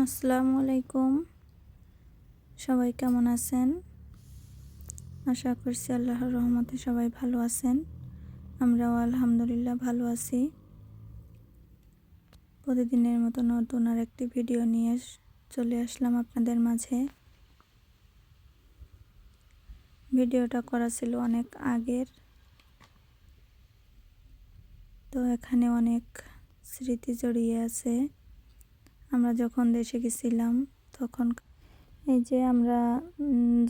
আসসালামু আলাইকুম। সবাই কেমন আছেন? আশা করছি আল্লাহর রহমতে সবাই ভালো আছেন। আমরাও আলহামদুলিল্লাহ ভালো আছি। প্রতিদিনের মতো নতুন আর একটি ভিডিও নিয়ে চলে আসলাম আপনাদের মাঝে। ভিডিওটা করা ছিল অনেক আগের। তো এখানে অনেক স্মৃতি জড়িয়ে আছে। আমরা যখন দেশে গেছিলাম, তখন এই যে আমরা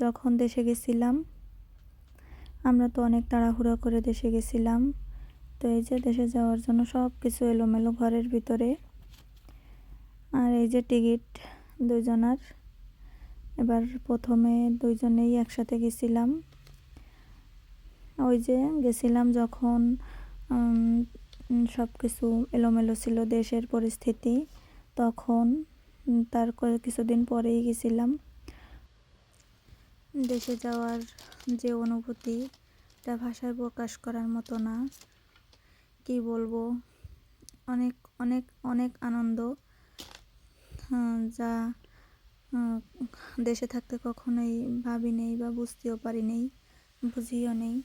যখন দেশে গেছিলাম, আমরা তো অনেক তাড়াহুড়ো করে দেশে গেছিলাম। তো এই যে দেশে যাওয়ার জন্য সব কিছু এলোমেলো ঘরের ভিতরে। আর এই যে টিকিট দুজনার এবার প্রথমে দুইজনেই একসাথে গেছিলাম। ওই যে গেছিলাম যখন সব কিছু এলোমেলো ছিল দেশের পরিস্থিতি। তখন তার কিছুদিন পরেই গেছিলাম। দেশে যাওয়ার যে অনুভূতি, তা ভাষায় প্রকাশ করার মতো না। কি বলব? অনেক অনেক অনেক আনন্দ যা দেশে থাকতে কখনোই ভাবি নেই বা বুঝতেও পারি নেই, বুঝিও নেই।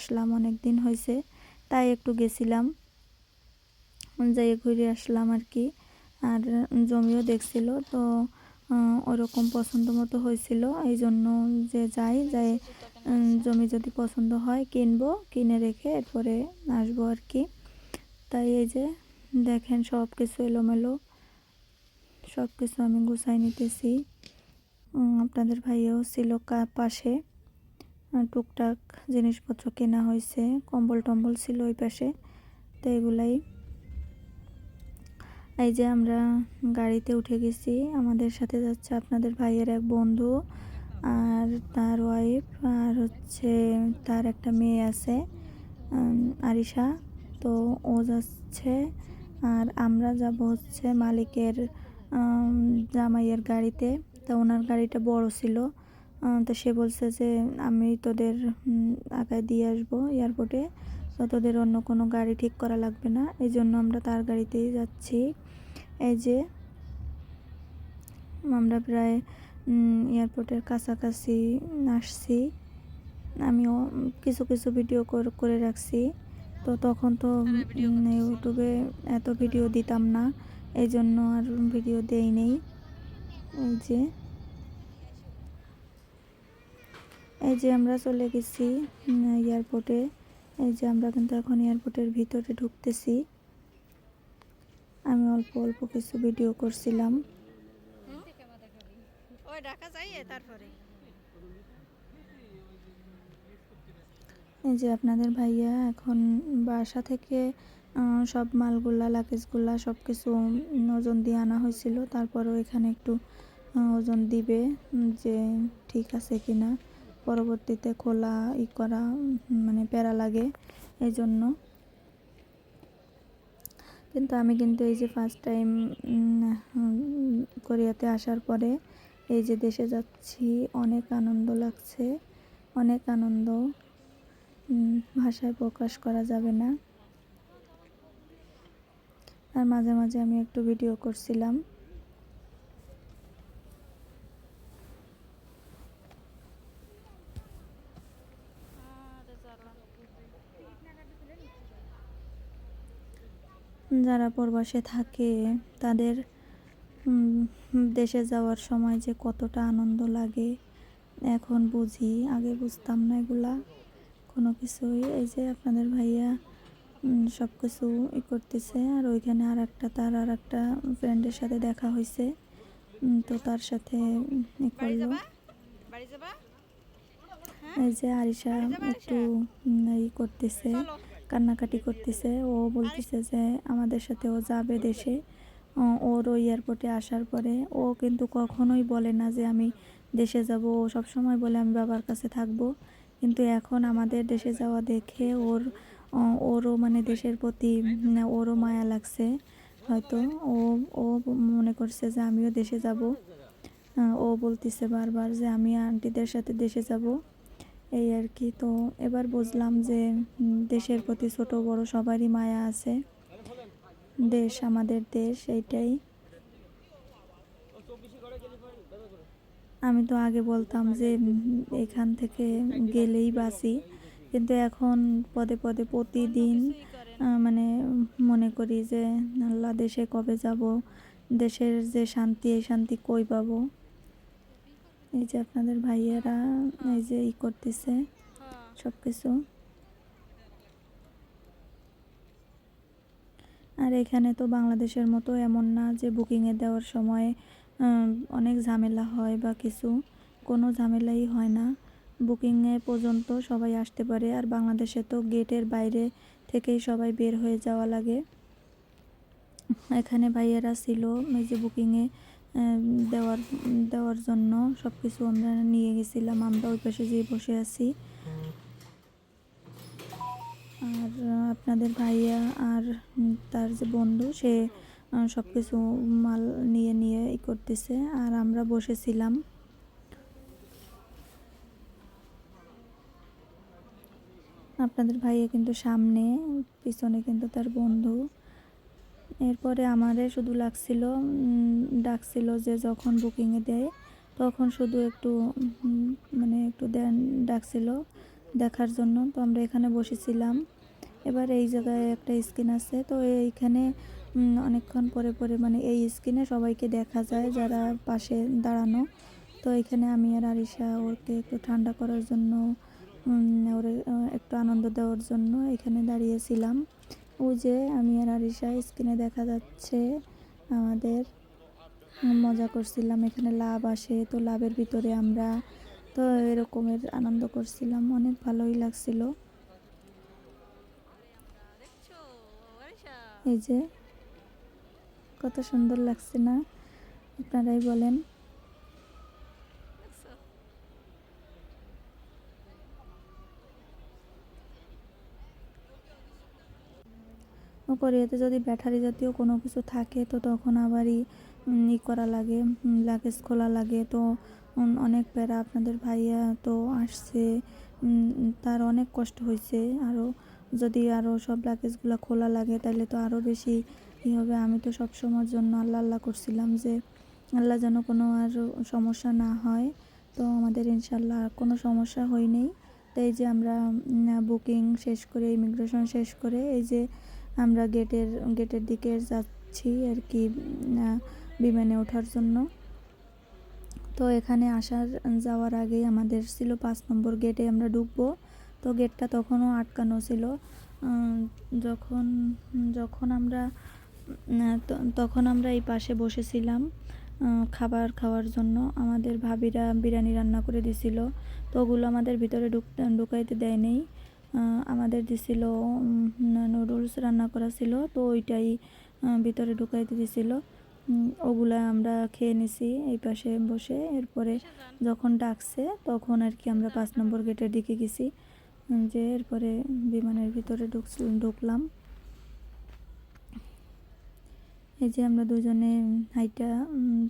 আসলাম, অনেক দিন হয়েছে তাই একটু গেছিলাম। যাই ঘুরে আসলাম আর কি। আর জমিও দেখছিল, তো ওরকম পছন্দ মতো হয়েছিল এই জন্য যে যাই যাই জমি যদি পছন্দ হয় কিনবো, কিনে রেখে এরপরে আসব আর কি। তাই এই যে, দেখেন সব কিছু এলোমেলো সব কিছু আমি গুছাই নিতেছি। আপনাদের ভাইয়াও ছিল পাশে। টুকটাক জিনিসপত্র কেনা হয়েছে, কম্বল টম্বল ছিল ওই পাশে, তো এগুলাই। এই যে আমরা গাড়িতে উঠে গেছি, আমাদের সাথে যাচ্ছে আপনাদের ভাইয়ের এক বন্ধু আর তার ওয়াইফ আর হচ্ছে তার একটা মেয়ে আছে আরিশা। তো ও যাচ্ছে আর আমরা যাব হচ্ছে মালিকের জামাইয়ের গাড়িতে। তো ওনার গাড়িটা বড় ছিল তো সে বলছে যে আমি তোদের আগায় দিয়ে আসব এয়ারপোর্টে তো তোদের অন্য কোনো গাড়ি ঠিক করা লাগবে না। এই জন্য আমরা তার গাড়িতেই যাচ্ছি। এই যে আমরা প্রায় এয়ারপোর্টের কাছাকাছি আসছি। আমিও কিছু কিছু ভিডিও করে রাখছি। তো তখন তো ইউটিউবে এত ভিডিও দিতাম না। এই জন্য আর ভিডিও দেই নেই। এই যে এই যে আমরা চলে গেছি এয়ারপোর্টে এই যে আমরা কিন্তু এখন এয়ারপোর্টের ভিতরে ঢুকতেছি। আমি অল্প অল্প কিছু ভিডিও করছিলাম। এই যে আপনাদের ভাইয়া এখন বাসা থেকে সব মালগুলা লাগেজগুলা সব কিছু ওজন দিয়ে আনা হয়েছিল। তারপরও এখানে একটু ওজন দিবে যে ঠিক আছে কিনা। পরবর্তীতে খোলা ই করা মানে প্যারা লাগে এই জন্য কিন্তু আমি কিন্তু এই যে ফার্স্ট টাইম কোরিয়াতে আসার পরে এই যে দেশে যাচ্ছি, অনেক আনন্দ লাগছে, অনেক আনন্দ ভাষায় প্রকাশ করা যাবে না। আর মাঝে মাঝে আমি একটু ভিডিও করছিলাম। যারা প্রবাসে থাকে তাদের দেশে যাওয়ার সময় যে কতটা আনন্দ লাগে এখন বুঝি আগে বুঝতাম না এগুলা। কোনো কিছুই এই যে আপনাদের ভাইয়া সব কিছু ই করতেছে আর ওইখানে আর একটা তার আর একটা ফ্রেন্ডের সাথে দেখা হয়েছে তো তার সাথে ই করল। এই যে আরিশা একটু ই করতেছে। কান্নাকাটি করতেছে। ও বলতেছে যে আমাদের সাথে ও যাবে দেশে। ওর ওই এয়ারপোর্টে আসার পরে ও কিন্তু কখনোই বলে না যে আমি দেশে যাব। ও সবসময় বলে, আমি বাবার কাছে থাকব। কিন্তু এখন আমাদের দেশে যাওয়া দেখে ওর ওরও মানে দেশের প্রতি, ওরও মায়া লাগছে। হয়তো ও ও মনে করছে যে আমিও দেশে যাব। ও বলতেছে বারবার যে আমি আন্টিদের সাথে দেশে যাব। এই আর কি। তো এবার বুঝলাম যে দেশের প্রতি ছোট বড় সবারই মায়া আছে। দেশ আমাদের দেশ, এইটাই। আমি তো আগে বলতাম যে এখান থেকে গেলেই বাঁচি। কিন্তু এখন পদে পদে প্রতিদিন মানে মনে করি যে, আল্লাহ দেশে কবে যাব? দেশের যে শান্তি, এই শান্তি কই পাবো? এই যে আপনাদের ভাইয়েরা, এই যে ই করতেছে সব কিছু আর এখানে তো বাংলাদেশের মতো এমন না যে বুকিংয়ে দেওয়ার সময় অনেক ঝামেলা হয় বা কিছু। কোনো ঝামেলাই হয় না। বুকিংয়ে পর্যন্ত সবাই আসতে পারে আর বাংলাদেশে তো গেটের বাইরে থেকেই সবাই বের হয়ে যাওয়া লাগে। এখানে ভাইয়েরা ছিল, এই যে বুকিংয়ে দেওয়ার দেওয়ার জন্য সব কিছু আমরা নিয়ে গেছিলাম, আমরা ওই পাশে যেয়ে বসে আছি। আর আপনাদের ভাইয়া আর তার যে বন্ধু, সে সব কিছু মাল নিয়ে নিয়ে ই করতেছে, আর আমরা বসেছিলাম। আপনাদের ভাইয়া কিন্তু সামনে, পিছনে কিন্তু তার বন্ধু। এরপরে আমারে শুধু লাগছিল ডাকছিল যে যখন বুকিংয়ে দেয়, তখন শুধু একটু মানে একটু দেন, ডাকছিল দেখার জন্য। তো আমরা এখানে বসেছিলাম। এবার এই জায়গায় একটা স্ক্রিন আছে। তো এইখানে অনেকক্ষণ পরে পরে মানে এই স্ক্রিনে সবাইকে দেখা যায় যারা পাশে দাঁড়ানো। তো এখানে আমি আর আরিশা ওকে একটু ঠান্ডা করার জন্য ওর একটু আনন্দ দেওয়ার জন্য এখানে দাঁড়িয়েছিলাম। যে আমি আর আরিশা স্ক্রিনে দেখা যাচ্ছে আমাদের মজা করছিলাম, এখানে লাভ আসে, তো লাভের ভিতরে আমরা, তো এরকমের আনন্দ করছিলাম, অনেক ভালোই লাগছিল। এই যে, কত সুন্দর লাগছে না? আপনারাই বলেন। ও কোরিয়াতে যদি ব্যাটারি জাতীয় কোনো কিছু থাকে, তো তখন আবারই ই করা লাগে লাগেজ খোলা লাগে। তো অনেক প্যারা আপনাদের ভাইয়া তো আসছে তার অনেক কষ্ট হয়েছে। আরও যদি আরও সব লাগেজগুলো খোলা লাগে তাহলে তো আরও বেশি ই হবে। আমি তো সব সময়ের জন্য আল্লাহ আল্লাহ করছিলাম যে, আল্লাহ যেন কোনো আর সমস্যা না হয়। তো আমাদের ইনশাল্লাহ কোনো সমস্যা হয়নি। তাই যে আমরা বুকিং শেষ করে ইমিগ্রেশন শেষ করে, এই যে আমরা গেটের গেটের দিকে যাচ্ছি আর কি বিমানে ওঠার জন্য। তো এখানে আসার যাওয়ার আগেই আমাদের ছিল পাঁচ নম্বর গেটে আমরা ঢুকবো। তো গেটটা তখনও আটকানো ছিল। যখন যখন আমরা তখন আমরা এই পাশে বসেছিলাম খাবার খাওয়ার জন্য। আমাদের ভাবিরা বিরিয়ানি রান্না করে দিছিল। তো ওগুলো আমাদের ভিতরে ঢুক ঢুকাইতে দেয়নি আহ, আমাদের দিছিল নুডলস রান্না করা ছিল, তো ওইটাই ভিতরে ঢুকাইতে দিছিল। ওগুলা আমরা খেয়ে নিছি এই পাশে বসে। এরপরে যখন ডাকছে, তখন আর কি আমরা পাঁচ নম্বর গেটের দিকে গেছি। যে এরপরে বিমানের ভিতরে ঢুকছি, ঢুকলাম। এই যে আমরা দুজনে হাইটা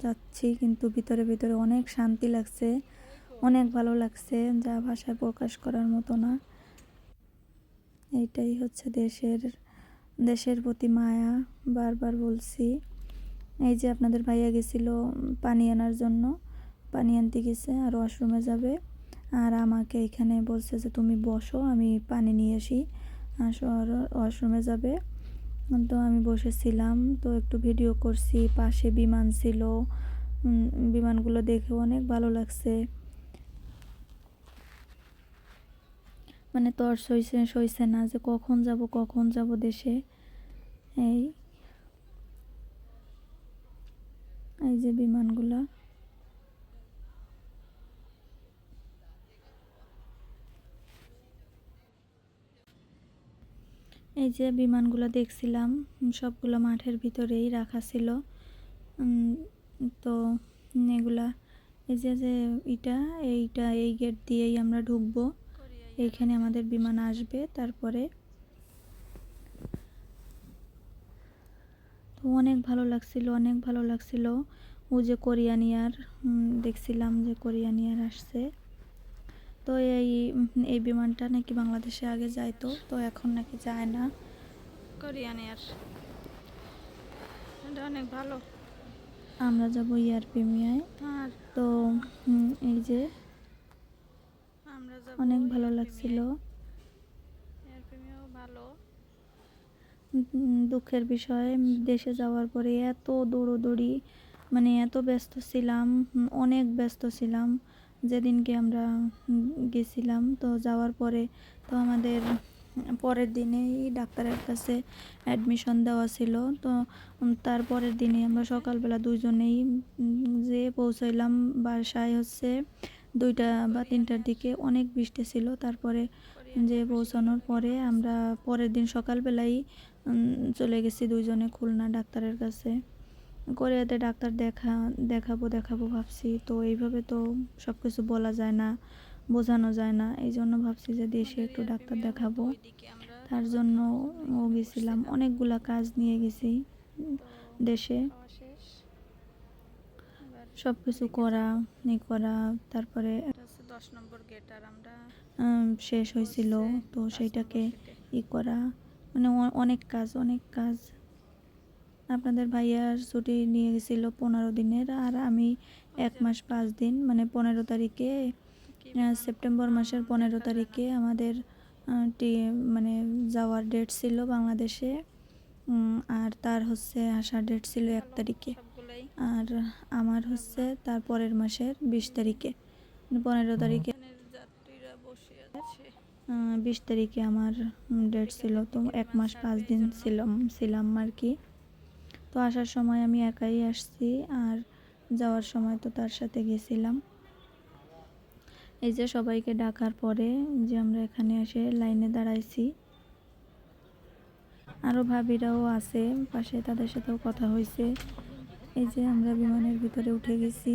যাচ্ছি, কিন্তু ভিতরে ভিতরে অনেক শান্তি লাগছে। অনেক ভালো লাগছে, যা ভাষায় প্রকাশ করার মতো না। এইটাই হচ্ছে দেশের দেশের প্রতি মায়া, বারবার বলছি। এই যে আপনাদের ভাইয়া গেছিল পানি আনার জন্য, পানি আনতে গেছে আর ওয়াশরুমে যাবে। আর আমাকে এখানে বলছে যে, তুমি বসো, আমি পানি নিয়ে আসি। আর ওয়াশরুমে যাবে। তো আমি বসেছিলাম, তো একটু ভিডিও করছি, পাশে বিমান ছিল। বিমানগুলো দেখে অনেক ভালো লাগছে। মানে তর সইছে সইছে না যে কখন যাব কখন যাব দেশে। এই এই যে বিমানগুলা। এই যে বিমানগুলো দেখছিলাম, সবগুলো মাঠের ভিতরেই রাখা ছিল। তো এগুলা, এই যে যে ইটা, এইটা, এই গেট দিয়েই আমরা ঢুকবো। এইখানে আমাদের বিমান আসবে তারপরে তো অনেক ভালো লাগছিল অনেক ভালো লাগছিল। ও যে কোরিয়ান ইয়ার দেখছিলাম যে কোরিয়ান ইয়ার আসছে। তো এই এই বিমানটা নাকি বাংলাদেশে আগে যাইতো তো এখন নাকি যায় না। Korean air. এটা অনেক ভালো। আমরা যাব ইয়ার প্রিমিয়ায়। আর তো এই যে অনেক ভালো লাগছিল। দুঃখের বিষয় দেশে যাওয়ার পরে এত দৌড়োদৌড়ি মানে এত ব্যস্ত ছিলাম অনেক ব্যস্ত ছিলাম। যেদিনকে আমরা গেছিলাম তো যাওয়ার পরে তো আমাদের পরের দিনেই ডাক্তারের কাছে অ্যাডমিশন দেওয়া ছিল। তো তার পরের দিনে আমরা সকালবেলা দুজনেই যেয়ে পৌঁছাইলাম বাসায় হচ্ছে। দুইটা বা তিনটার দিকে অনেক বৃষ্টি ছিল। তারপরে যে পৌঁছানোর পরে আমরা পরের দিন সকালবেলাই চলে গেছি দুইজনে খুলনা ডাক্তারের কাছে। কোরিয়াতে ডাক্তার দেখা, দেখাবো দেখাবো ভাবছি। তো এইভাবে তো সব কিছু বলা যায় না, বোঝানো যায় না। এই জন্য ভাবছি যে দেশে একটু ডাক্তার দেখাবো। তার জন্য গেছিলাম। অনেকগুলা কাজ নিয়ে গেছি দেশে। সব কিছু করা ই করা তারপরে দশ নম্বর গেট আর আমরা শেষ হয়েছিল। তো সেইটাকে ই করা। মানে অনেক কাজ অনেক কাজ। আপনাদের ভাইয়ার ছুটি নিয়ে গেছিল পনেরো দিনের আর আমি এক মাস পাঁচ দিন মানে পনেরো তারিখে? সেপ্টেম্বর মাসের পনেরো না। তারিখে আমাদের টি- মানে যাওয়ার ডেট ছিল বাংলাদেশে। আর তার হচ্ছে আসার ডেট ছিল এক তারিখে। আর আমার হচ্ছে তার পরের মাসের বিশ তারিখে মানে পনেরো তারিখে। যাত্রীরা বসে আছে। বিশ তারিখে আমার ডেট ছিল তো এক মাস পাঁচ দিন ছিলাম ছিলাম আর কি। তো আসার সময় আমি একাই আসছি আর যাওয়ার সময় তো তার সাথে গেছিলাম। এই যে সবাইকে ডাকার পরে যে আমরা এখানে এসে লাইনে দাঁড়াইছি। আরও ভাবিরাও আছে পাশে তাদের সাথেও কথা হয়েছে এই যে আমরা বিমানের ভিতরে উঠে গেছি।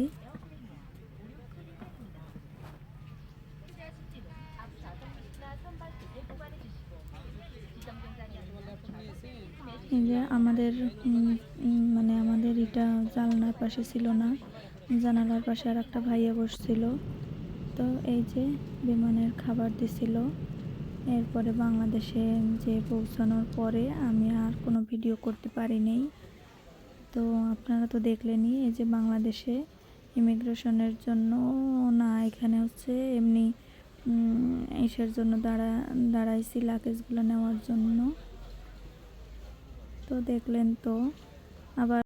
এই যে আমাদের মানে আমাদের এটা জানলার পাশে ছিল না, জানালার পাশে আর একটা ভাইয়া বসছিল। তো এই যে বিমানের খাবার দিছিল। এরপরে বাংলাদেশে যে পৌঁছানোর পরে আমি আর কোনো ভিডিও করতে পারিনি তো আপনারা তো দেখলেনই, এই যে বাংলাদেশে ইমিগ্রেশনের জন্য না, এখানে হচ্ছে এমনি এসের জন্য দাঁড়া, দাঁড়াইছি লাগেজগুলো নেওয়ার জন্য। তো দেখলেন তো, আবার